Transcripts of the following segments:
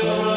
Shalom.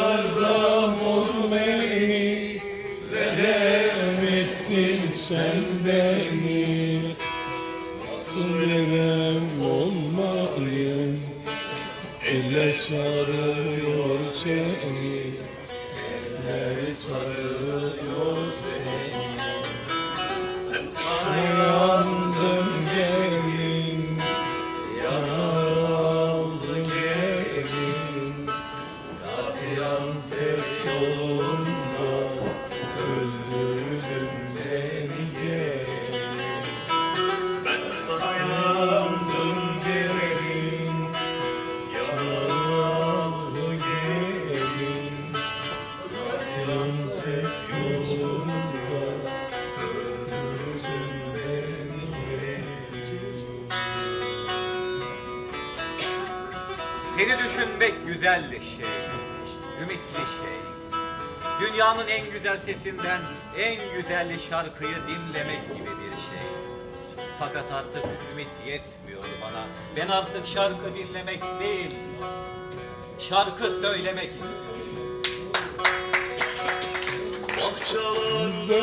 Seni düşünmek güzel şey, ümitli şey. Dünyanın en güzel sesinden en güzel şarkıyı dinlemek gibi bir şey. Fakat artık ümit yetmiyor bana. Ben artık şarkı dinlemek değil, şarkı söylemek istiyorum. Bahçelerde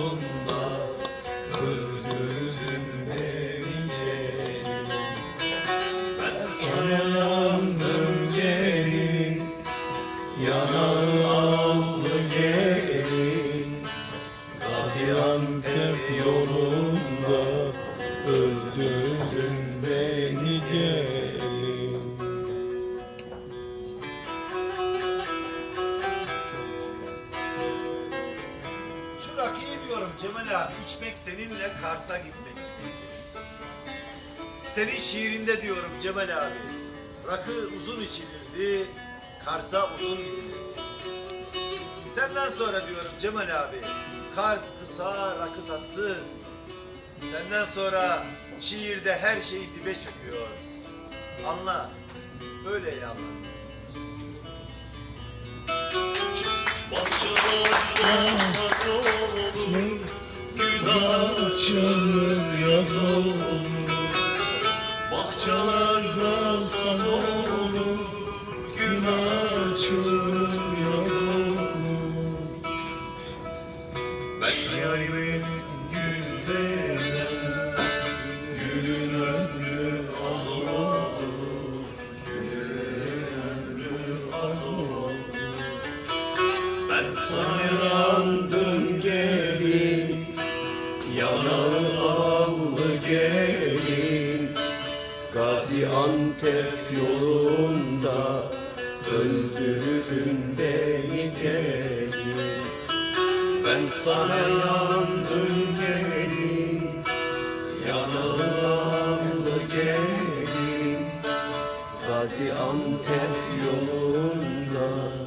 Gaziantep yolunda Öldürdün beni gelin Şu rakıyı diyorum Cemal abi içmek seninle Kars'a gitmek. Senin şiirinde diyorum Cemal abi. Rakı uzun içilirdi, Kars'a uzun gidilirdi. Senden sonra diyorum Cemal abi. Kars kısa, rakı tatsız. Senden sonra şiirde her şey dibe çöküyor. Anla, öyle ya anla. Bahçelerde saz olur Günah çalır yaz olur Bahçelerde saz Ben yarimin gül demem Gülün ömrü az olur ömrü az Ben sana Yandım gelin Yanağı aldı gelin Gaziantep yolunda Öldürdün beni sana yandım gelin Yanağı aldı gelin Gaziantep yolunda